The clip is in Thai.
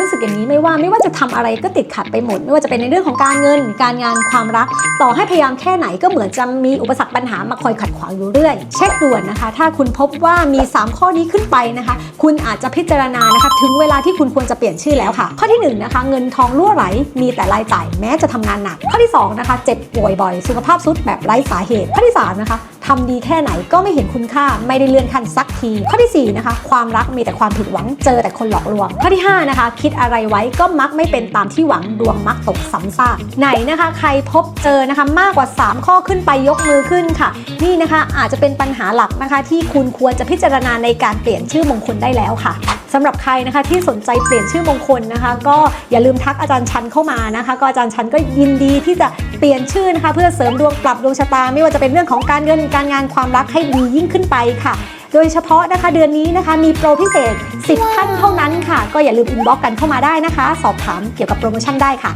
รู้สึกอย่างนี้ไม่ว่าไม่ว่าจะทำอะไรก็ติดขัดไปหมด ไม่ว่าจะเป็นในเรื่องของการเงิน การงานความรัก ต่อให้พยายามแค่ไหนก็เหมือนจะมีอุปสรรคปัญหามาคอยขัดขวางอยู่เรื่อยเช็คด่วนนะคะ ถ้าคุณพบว่ามี 3 ข้อนี้ขึ้นไปนะคะ คุณอาจจะพิจารณานะคะถึงเวลาที่คุณควรจะเปลี่ยนชื่อแล้วค่ะ ข้อที่หนึ่งนะคะเงินทองรั่วไหลมีแต่รายจ่ายแม้จะทำงานหนัก ข้อที่สองนะคะเจ็บป่วยบ่อย สุขภาพทรุดแบบไร้สาเหตุ ข้อที่สามนะคะ ทำดีแค่ไหนก็ไม่เห็นคุณค่าไม่ได้เลื่อนขั้นสักที ข้อที่สี่นะคะความรักมีแต่ความผิดหวังเจอแต่คนหลอกลวง ข้อที่ห้านะคะคิดอะไรไว้ก็มักไม่เป็นตามที่หวังดวงมักตกซ้ำซากไหนนะคะ ใครพบเจอนะคะมากกว่า 3 ข้อขึ้นไปยกมือขึ้นค่ะ นี่นะคะอาจจะเป็นปัญหาหลักนะคะ ที่คุณควรจะพิจารณาในการเปลี่ยนชื่อมงคลได้แล้วค่ะสำหรับใครนะคะที่สนใจเปลี่ยนชื่อมงคลนะคะ ก็อย่าลืมทักอาจารย์ชันเข้ามานะคะ ก็อาจารย์ชันก็ยินดีที่จะเปลี่ยนชื่อนะคะ เพื่อเสริมดวงปรับดวงชะตาไม่ว่าจะเป็นเรื่องของการเงินการงานความรักให้ดียิ่งขึ้นไปค่ะ โดยเฉพาะนะคะเดือนนี้นะคะมีโปรพิเศษ 10 ท่านเท่านั้นค่ะ ก็อย่าลืมอินบ็อกกันเข้ามาได้นะคะ สอบถามเกี่ยวกับโปรโมชั่นได้ค่ะ